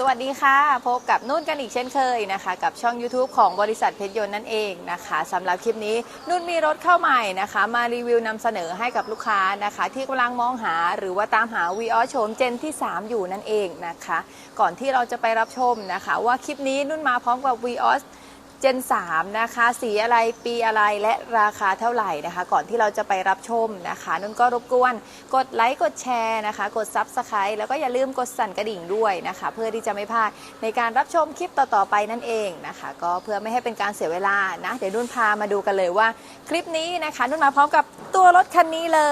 สวัสดีค่ะ พบกับนุ่นกันอีกเช่นเคยนะคะ กับช่อง YouTube ของบริษัทเพชรยนต์นั่นเองนะคะสำหรับคลิปนี้นุ่นมีรถเข้าใหม่นะคะ มารีวิวนำเสนอให้กับลูกค้านะคะ ที่กำลังมองหาหรือว่าตามหาวีออโฉมเจนที่ 3 อยู่นั่นเองนะคะ ก่อนที่เราจะไปรับชมนะคะ ว่าคลิปนี้นุ่นมาพร้อมกับวีออ เจน 3 นะคะ สีอะไรปีอะไรและราคาเท่าไหร่นะคะ ก่อนที่เราจะไปรับชมนะคะนุ่นก็รบกวนกดไลค์กดแชร์นะคะ กด Subscribe แล้วก็อย่าลืมกดสั่นกระดิ่งด้วยนะคะ เพื่อที่จะไม่พลาดในการรับชมคลิปต่อๆไปนั่นเองนะคะ ก็เพื่อไม่ให้เป็นการเสียเวลานะ เดี๋ยวนุ่นพามาดูกันเลยว่า คลิปนี้นะคะนุ่นมาพร้อมกับตัวรถคันนี้เล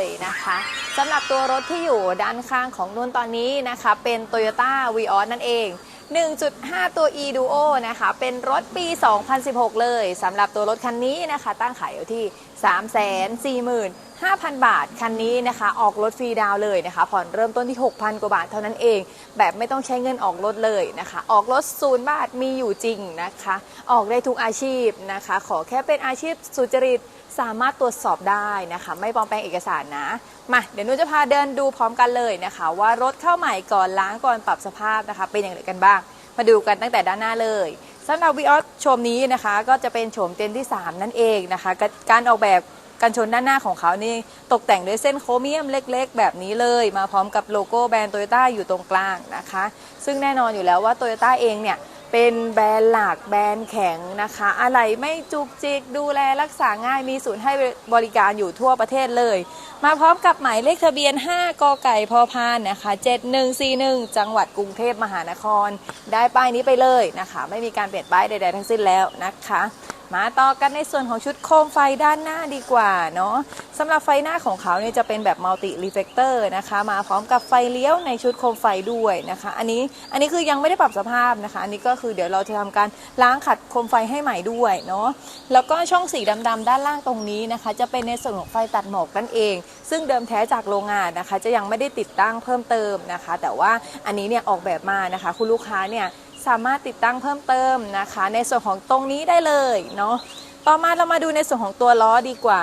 ยนะคะสำหรับตัวรถที่อยู่ด้านข้างของนุ่นตอนนี้นะคะ เป็น Toyota v ีออนั่นเอง 1.5 ตัว e duo นะคะ เป็นรถปี 2016 เลยสำหรับตัวรถคันนี้นะคะ ตั้งขายอยู่ที่ 3 4 0 0 0 5,000 บาท คันนี้นะคะ ออกรถฟรีดาวเลยนะคะ ผ่อนเริ่มต้นที่ 6,000 กว่าบาทเท่านั้นเอง แบบไม่ต้องใช้เงินออกรถเลยนะคะ ออกรถศูนย์บาทมีอยู่จริงนะคะ ออกได้ทุกอาชีพนะคะ ขอแค่เป็นอาชีพสุจริตสามารถตรวจสอบได้นะคะ ไม่ปลอมแปลงเอกสารนะ มา เดี๋ยวนุจะพาเดินดูพร้อมกันเลยนะคะ ว่ารถเข้าใหม่ก่อนล้างก่อนปรับสภาพนะคะ เป็นอย่างไรกันบ้าง มาดูกันตั้งแต่ด้านหน้าเลยสำหรับวีออสโฉมนี้นะคะ ก็จะเป็นโฉมเจนที่ 3 นั่นเองนะคะ การออกแบบ กันชนด้านหน้าของเขานี่ตกแต่งด้วยเส้นโครเมียมเล็ก ๆ แบบนี้เลย มาพร้อมกับโลโก้แบรนด์โตโยต้าอยู่ตรงกลางนะคะ ซึ่งแน่นอนอยู่แล้วว่าโตโยต้าเองเนี่ยเป็นแบรนด์หลักแบรนด์แข็งนะคะ อะไรไม่จุกจิกดูแลรักษาง่ายมีศูนย์ให้บริการอยู่ทั่วประเทศเลย มาพร้อมกับหมายเลขทะเบียน 5 กไก่พอพานนะคะ 7141 จังหวัดกรุงเทพมหานคร ได้ป้ายนี้ไปเลยนะคะ ไม่มีการเปลี่ยนป้ายใดๆทั้งสิ้นแล้วนะคะ มาต่อกันในส่วนของชุดโคมไฟด้านหน้าดีกว่าเนาะสำหรับไฟหน้าของเขาเนี่ยจะเป็นแบบมัลติรีเฟกเตอร์นะคะ มาพร้อมกับไฟเลี้ยวในชุดโคมไฟด้วยนะคะ อันนี้อันนี้คือยังไม่ได้ปรับสภาพนะคะ อันนี้ก็คือเดี๋ยวเราจะทำการล้างขัดโคมไฟให้ใหม่ด้วยเนาะแล้วก็ช่องสีดำๆด้านล่างตรงนี้นะคะ จะเป็นในส่วนของไฟตัดหมอกนั่นเอง ซึ่งเดิมแท้จากโรงงานนะคะ จะยังไม่ได้ติดตั้งเพิ่มเติมนะคะ แต่ว่าอันนี้เนี่ยออกแบบมานะคะ คุณลูกค้าเนี่ย สามารถติดตั้งเพิ่มเติมนะคะ ในส่วนของตรงนี้ได้เลยเนาะต่อมาเรามาดูในส่วนของตัวล้อดีกว่า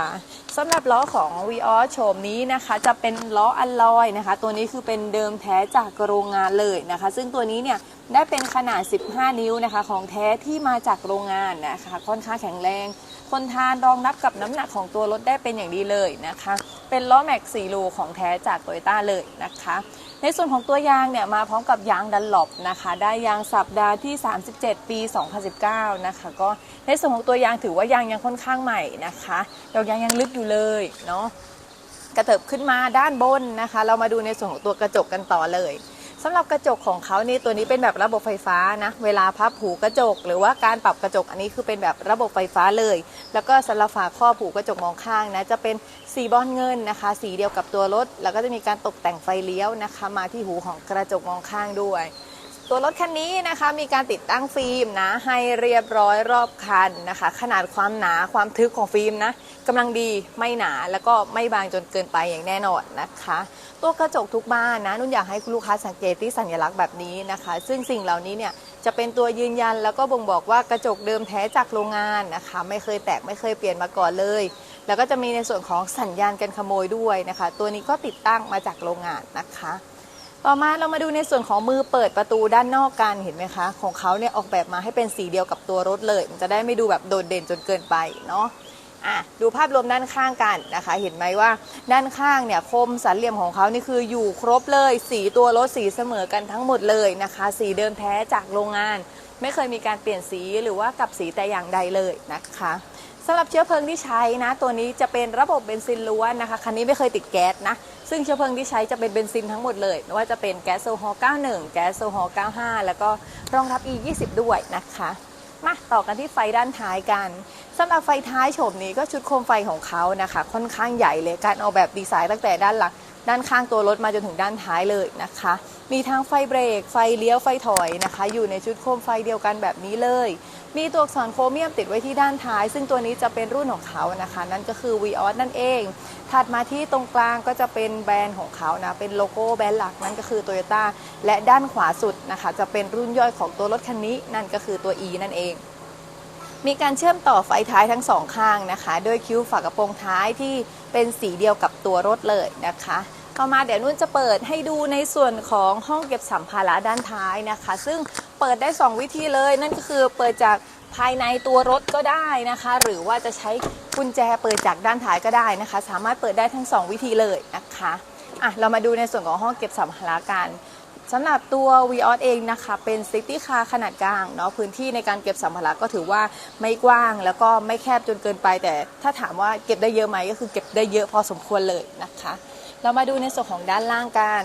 สำหรับล้อของ v ีออโฉมนี้นะคะ จะเป็นล้ออัลลอยนะคะ ตัวนี้คือเป็นเดิมแท้จากโรงงานเลยนะคะ ซึ่งตัวนี้เนี่ยได้เป็นขนาด 15 นิ้วนะคะ ของแท้ที่มาจากโรงงานนะคะ ค่อนข้างแข็งแรง คนทานรองรับกับน้ำหนักของตัวรถได้เป็นอย่างดีเลยนะคะ เป็นล้อแม็กซ์4รูของแท้จากโตโยต้าเลยนะคะ ในส่วนของตัวยางเนี่ยมาพร้อมกับยางดันหลบนะคะ ได้ยางสัปดาห์ที่ 37 ปี 2019 นะคะ ก็ในส่วนของตัวยางถือว่ายางยังค่อนข้างใหม่นะคะดอกยางยังลึกอยู่เลยเนาะกระเถิบขึ้นมาด้านบนนะคะ เรามาดูในส่วนของตัวกระจกกันต่อเลย สำหรับกระจกของเขานี่ตัวนี้เป็นแบบระบบไฟฟ้านะเวลาพับหูกระจก หรือว่าการปรับกระจกอันนี้คือเป็นแบบระบบไฟฟ้าเลย แล้วก็สำหรับฝาครอบหูกระจกมองข้างนะจะเป็นสีบอลเงินนะคะ สีเดียวกับตัวรถ แล้วก็จะมีการตกแต่งไฟเลี้ยวนะคะ มาที่หูของกระจกมองข้างด้วย ตัวรถคันนี้นะคะมีการติดตั้งฟิล์มนะให้เรียบร้อยรอบคันนะคะ ขนาดความหนาความทึกของฟิล์มนะกำลังดีไม่หนาแล้วก็ไม่บางจนเกินไปอย่างแน่นอนนะคะ ตัวกระจกทุกบ้านนะนุ่นอยากให้คุณลูกค้าสังเกตที่สัญลักษณ์แบบนี้นะคะ ซึ่งสิ่งเหล่านี้เนี่ยจะเป็นตัวยืนยันแล้วก็บ่งบอกว่ากระจกเดิมแท้จากโรงงานนะคะ ไม่เคยแตกไม่เคยเปลี่ยนมาก่อนเลย แล้วก็จะมีในส่วนของสัญญาณการขโมยด้วยนะคะ ตัวนี้ก็ติดตั้งมาจากโรงงานนะคะ ต่อมาเรามาดูในส่วนของมือเปิดประตูด้านนอกกันเห็นไหมคะ ของเขาเนี่ยออกแบบมาให้เป็นสีเดียวกับตัวรถเลย มันจะได้ไม่ดูแบบโดดเด่นจนเกินไปเนาะอะดูภาพรวมด้านข้างกันนะคะ เห็นไหมว่าด้านข้างเนี่ยคมสันเหลี่ยมของเขานี่คืออยู่ครบเลย สีตัวรถสีเสมอกันทั้งหมดเลยนะคะ สีเดิมแท้จากโรงงาน ไม่เคยมีการเปลี่ยนสีหรือว่ากลับสีแต่อย่างใดเลยนะคะสำหรับเชื้อเพลิงที่ใช้นะ ตัวนี้จะเป็นระบบเบนซินล้วนนะคะ คันนี้ไม่เคยติดแก๊สนะ ซึ่งเชื้อเพลิงที่ใช้จะเป็นเบนซินทั้งหมดเลยไม่ว่าจะเป็นแก๊สโซฮอล์91 แก๊สโซฮอล์95 แล้วก็รองรับ E20 ด้วยนะคะ มาต่อกันที่ไฟด้านท้ายกันสำหรับไฟท้ายโฉมนี้ก็ชุดโคมไฟของเขานะคะ ค่อนข้างใหญ่เลยการออกแบบดีไซน์ตั้งแต่ด้านหลังด้านข้างตัวรถมาจนถึงด้านท้ายเลยนะคะ มีทั้งไฟเบรก ไฟเลี้ยว ไฟถอยนะคะ อยู่ในชุดโคมไฟเดียวกันแบบนี้เลย มีตัวอักษรโครเมียมติดไว้ที่ด้านท้าย ซึ่งตัวนี้จะเป็นรุ่นของเขานะคะ นั่นก็คือ v ีออนั่นเอง ถัดมาที่ตรงกลางก็จะเป็นแบรนด์ของเขานะ เป็นโลโก้แบรนด์หลักนั่นก็คือ Toyota และด้านขวาสุดนะคะ จะเป็นรุ่นย่อยของตัวรถคันนี้ นั่นก็คือตัว E นั่นเองมีการเชื่อมต่อไฟท้ายทั้งสองข้างนะคะโดยคิ้วฝากระโปรงท้ายที่เป็นสีเดียวกับตัวรถเลยนะคะขต่อมาเดี๋ยวนุ่นจะเปิดให้ดูในส่วนของห้องเก็บสัมภาระด้านท้ายนะคะ ซึ่ง เปิดได้ 2 วิธีเลย นั่นก็คือเปิดจากภายในตัวรถก็ได้นะคะ หรือว่าจะใช้กุญแจเปิดจากด้านท้ายก็ได้นะคะ สามารถเปิดได้ทั้ง 2 วิธีเลยนะคะอะเรามาดูในส่วนของห้องเก็บสัมภาระกันสำหรับตัว v ีออเองนะคะ เป็น City Car ขนาดกลางเนาะพื้นที่ในการเก็บสัมภาระก็ถือว่าไม่กว้างแล้วก็ไม่แคบจนเกินไป แต่ถ้าถามว่าเก็บได้เยอะไหมก็คือเก็บได้เยอะพอสมควรเลยนะคะ เรามาดูในส่วนของด้านล่างกัน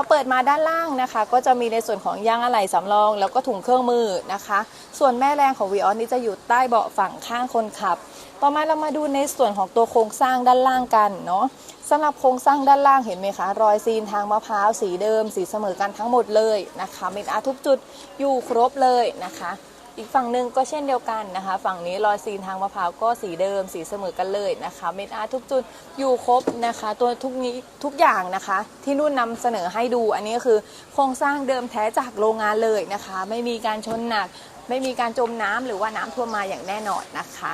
อเปิดมาด้านล่างนะคะ ก็จะมีในส่วนของยางอะไหล่สำรอง แล้วก็ถุงเครื่องมือนะคะ ส่วนแม่แรงของวีออสนี้จะอยู่ใต้เบาะฝั่งข้างคนขับ ต่อมาเรามาดูในส่วนของตัวโครงสร้างด้านล่างกันเนาะสำหรับโครงสร้างด้านล่างเห็นไหมคะ รอยซีนทางมะพร้าวสีเดิม สีเสมอกันทั้งหมดเลยนะคะเม็ดอาทุกจุดอยู่ครบเลยนะคะ อีกฝั่งหนึ่งก็เช่นเดียวกันนะคะ ฝั่งนี้รอยซีนทางมะพร้าวก็สีเดิม สีเสมอกันเลยนะคะ เม็ดอาร์ทุกจุดอยู่ครบนะคะ ตัวทุกนี้ทุกอย่างนะคะ ที่นุ่นนำเสนอให้ดูอันนี้ก็คือโครงสร้างเดิมแท้จากโรงงานเลยนะคะ ไม่มีการชนหนัก ไม่มีการจมน้ำหรือว่าน้ำท่วมมาอย่างแน่นอนนะคะ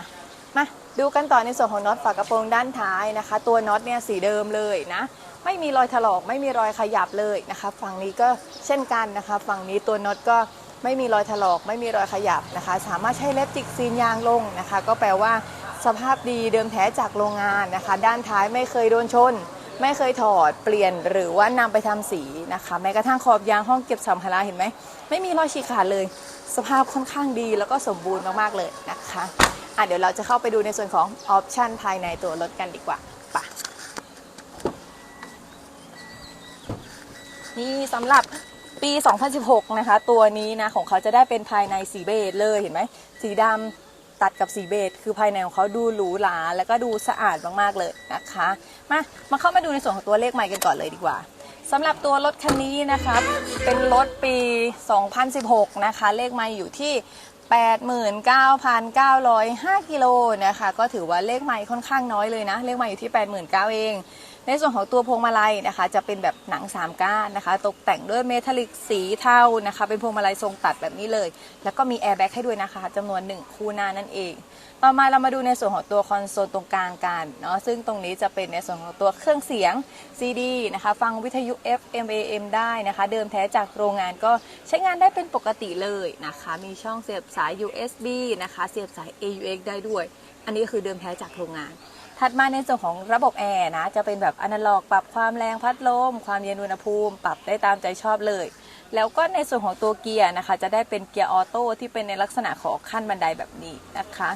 มาดูกันต่อในส่วนของน็อตฝากระโปรงด้านท้ายนะคะ ตัวน็อตเนี่ยสีเดิมเลยนะไม่มีรอยถลอกไม่มีรอยขยับเลยนะคะ ฝั่งนี้ก็เช่นกันนะคะ ฝั่งนี้ตัวน็อตก็ ไม่มีรอยถลอก ไม่มีรอยขยับนะคะ สามารถใช้เล็บจิกซีนยางลงนะคะ ก็แปลว่าสภาพดีเดิมแท้จากโรงงานนะคะ ด้านท้ายไม่เคยโดนชน ไม่เคยถอดเปลี่ยนหรือว่านำไปทำสีนะคะ แม้กระทั่งขอบยางห้องเก็บสัมภาระเห็นไหมไม่มีรอยฉีกขาดเลย สภาพค่อนข้างดีแล้วก็สมบูรณ์มากๆเลยนะคะอะเดี๋ยวเราจะเข้าไปดูในส่วนของออปชันภายในตัวรถกันดีกว่าไปะนี่สำหรับ ปี 2016 นะคะ ตัวนี้นะของเขาจะได้เป็นภายในสีเบจเลยเห็นไหมสีดำตัดกับสีเบจคือภายในของเขาดูหรูหราแล้วก็ดูสะอาดมากๆเลยนะคะ มามาเข้ามาดูในส่วนของตัวเลขใหม่กันก่อนเลยดีกว่าสำหรับตัวรถคันนี้นะคะเป็นรถปี 2016 นะคะ เลขไมล์อยู่ที่ 89,905 กิโลนะคะ ก็ถือว่าเลขไมล์ค่อนข้างน้อยเลยนะ เลขไมล์อยู่ที่ 89,000เอง ในส่วนของตัวพวงมาลัยนะคะจะเป็นแบบหนัง3ก้านนะคะ ตกแต่งด้วยเมทัลลิกสีเทานะคะ เป็นพวงมาลัยทรงตัดแบบนี้เลย แล้วก็มีแอร์แบ็กให้ด้วยนะคะจำนวน 1 คู่หน้านั่นเอง ต่อมาเรามาดูในส่วนของตัวคอนโซลตรงกลางกันเนาะซึ่งตรงนี้จะเป็นในส่วนของตัวเครื่องเสียง CD นะคะ ฟังวิทยุ FM AM ได้นะคะ เดิมแท้จากโรงงานก็ใช้งานได้เป็นปกติเลยนะคะ มีช่องเสียบสาย USB นะคะ เสียบสาย AUX ได้ด้วย อันนี้ก็คือเดิมแท้จากโรงงาน ถัดมาในส่วนของระบบแอร์นะจะเป็นแบบอนาล็อก ปรับความแรงพัดลม ความเย็นอุณหภูมิ ปรับได้ตามใจชอบเลย แล้วก็ในส่วนของตัวเกียร์นะคะ จะได้เป็นเกียร์ออโต้ที่เป็นในลักษณะของขั้นบันไดแบบนี้นะคะ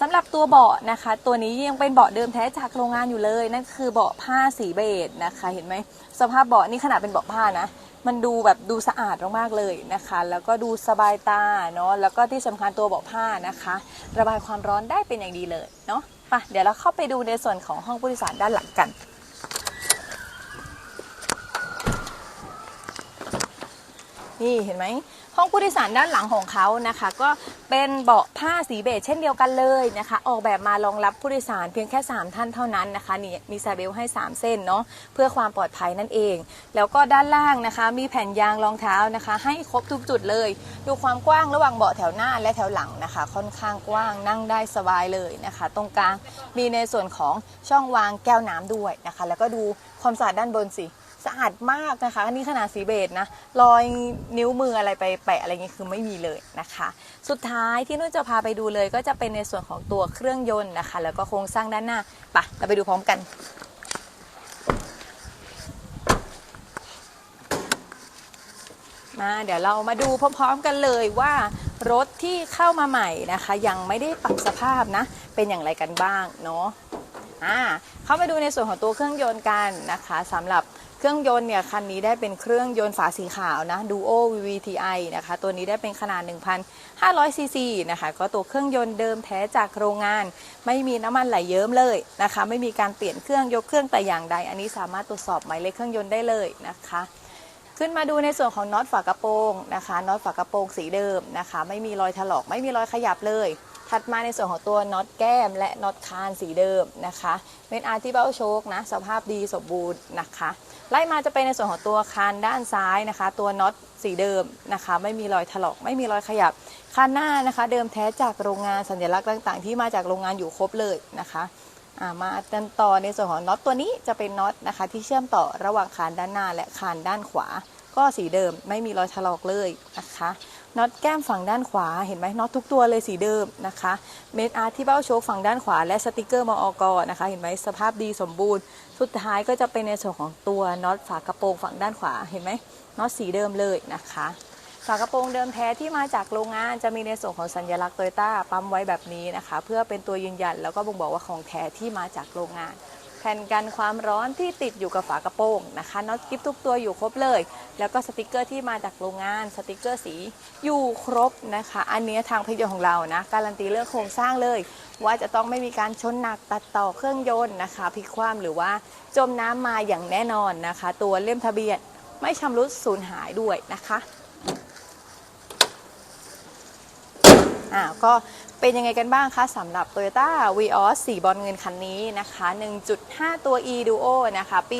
สำหรับตัวเบาะนะคะ ตัวนี้ยังเป็นเบาะเดิมแท้จากโรงงานอยู่เลย นั่นคือเบาะผ้าสีเบจนะคะ เห็นไหมสภาพเบาะนี่ขนาดเป็นเบาะผ้านะ มันดูแบบดูสะอาดมากๆเลยนะคะ แล้วก็ดูสบายตาเนาะแล้วก็ที่สำคัญตัวเบาะผ้านะคะ ระบายความร้อนได้เป็นอย่างดีเลยเนาะ มาเดี๋ยวเราเข้าไปดูในส่วนของห้องผู้โดยสารด้านหลังกัน นี่เห็นไหม ห้องผู้โดยสารด้านหลังของเขานะคะ ก็เป็นเบาะผ้าสีเบจเช่นเดียวกันเลยนะคะ ออกแบบมารองรับผู้โดยสารเพียงแค่ 3 ท่านเท่านั้นนะคะนี่มีสาเบลให้ 3 เส้นเนาะเพื่อความปลอดภัยนั่นเอง แล้วก็ด้านล่างนะคะ มีแผ่นยางรองเท้านะคะ ให้ครบทุกจุดเลย ดูความกว้างระหว่างเบาะแถวหน้าและแถวหลังนะคะ ค่อนข้างกว้างนั่งได้สบายเลยนะคะ ตรงกลางมีในส่วนของช่องวางแก้วน้ำด้วยนะคะ แล้วก็ดูความสะอาดด้านบนสิ สะอาดมากนะคะนี่ขนาดสีเบจนะรอยนิ้วมืออะไรไปแปะอะไรเงี้ยคือไม่มีเลยนะคะ สุดท้ายที่นุ่นจะพาไปดูเลย ก็จะเป็นในส่วนของตัวเครื่องยนต์นะคะ แล้วก็โครงสร้างด้านหน้าปะเราไปดูพร้อมกันมาเดี๋ยวเรามาดูพร้อมๆกันเลยว่ารถที่เข้ามาใหม่นะคะ ยังไม่ได้ปรับสภาพนะ เป็นอย่างไรกันบ้างเนาะอ่าเข้ามาดูในส่วนของตัวเครื่องยนต์กันนะคะสำหรับ เครื่องยนต์เนี่ยคันนี้ได้เป็นเครื่องยนต์ฝาสีขาวนะ Duo VVTi นะคะ ตัวนี้ได้เป็นขนาด 1,500 ซีซีนะคะ ก็ตัวเครื่องยนต์เดิมแท้จากโรงงาน ไม่มีน้ำมันไหลเยิ้มเลยนะคะ ไม่มีการเปลี่ยนเครื่องยกเครื่องแต่อย่างใด อันนี้สามารถตรวจสอบหมายเลขเครื่องยนต์ได้เลยนะคะขึ้นมาดูในส่วนของน็อตฝากระโปรงนะคะน็อตฝากระโปรงสีเดิมนะคะ ไม่มีรอยถลอกไม่มีรอยขยับเลย ถัดมาในส่วนของตัวน็อตแก้มและน็อตคานสีเดิมนะคะเป็นอาร์ติเบิลโชคนะสภาพดีสมบูรณ์นะคะ ไล่มาจะเป็นในส่วนของตัวคานด้านซ้ายนะคะ ตัวน็อตสีเดิมนะคะ ไม่มีรอยถลอกไม่มีรอยขยับคานหน้านะคะ เดิมแท้จากโรงงานสัญลักษณ์ต่าง ๆ ที่มาจากโรงงานอยู่ครบเลยนะคะามากันต่อในส่วนของน็อตตัวนี้จะเป็นน็อตนะคะ ที่เชื่อมต่อระหว่างคานด้านหน้าและคานด้านขวา ก็สีเดิมไม่มีรอยถลอกเลยนะคะ น็อตแก้มฝั่งด้านขวาเห็นไหมน็อตทุกตัวเลยสีเดิมนะคะเมดอาร์ที่เบ้าโชคฝั่งด้านขวา และสติกเกอร์มอกนะคะ เห็นไหมสภาพดีสมบูรณ์ สุดท้ายก็จะเป็นในส่วนของตัวน็อตฝากระโปรงฝั่งด้านขวาเห็นไหมน็อตสีเดิมเลยนะคะฝากระโปรงเดิมแท้ที่มาจากโรงงานจะมีในส่วนของสัญลักษณ์โตโยต้าปั๊มไว้แบบนี้นะคะ เพื่อเป็นตัวยืนยันแล้วก็บ่งบอกว่าของแท้ที่มาจากโรงงาน แผ่นกันความร้อนที่ติดอยู่กับฝากระโปรงนะคะน็อตกิฟทุกตัวอยู่ครบเลย แล้วก็สติกเกอร์ที่มาจากโรงงานสติกเกอร์สีอยู่ครบนะคะ อันนี้ทางพิยนต์ของเรานะการันตีเรื่องโครงสร้างเลย ว่าจะต้องไม่มีการชนหนักตัดต่อเครื่องยนต์นะคะพลิกคว่ำหรือว่าจมน้ำมาอย่างแน่นอนนะคะ ตัวเล่มทะเบียนไม่ชำรุดสูญหายด้วยนะคะ อ่าก็เป็นยังไงกันบ้างคะสำหรับ Toyota Vios สีบอลเงินคันนี้นะคะ 1.5 ตัว e duo นะคะ ปี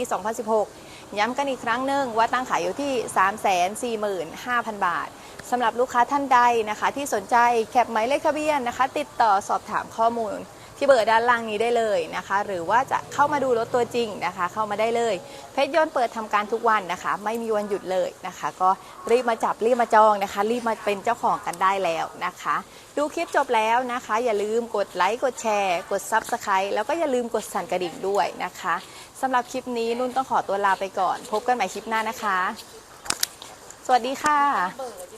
2016 ย้ำกันอีกครั้งหนึ่งว่าตั้งขายอยู่ที่ 345,000 บาทสำหรับลูกค้าท่านใดนะคะ ที่สนใจแคปหมายเลขทะเบียนนะคะ ติดต่อสอบถามข้อมูล ที่เบอร์ด้านล่างนี้ได้เลยนะคะ หรือว่าจะเข้ามาดูรถตัวจริงนะคะ เข้ามาได้เลย เพชรยนต์เปิดทำการทุกวันนะคะ ไม่มีวันหยุดเลยนะคะ ก็รีบมาจับรีบมาจองนะคะ รีบมาเป็นเจ้าของกันได้แล้วนะคะ ดูคลิปจบแล้วนะคะ อย่าลืมกดไลค์กดแชร์ กด Subscribe แล้วก็อย่าลืมกดสั่นกระดิ่งด้วยนะคะสำหรับคลิปนี้นุ่นต้องขอตัวลาไปก่อน พบกันใหม่คลิปหน้านะคะ สวัสดีค่ะ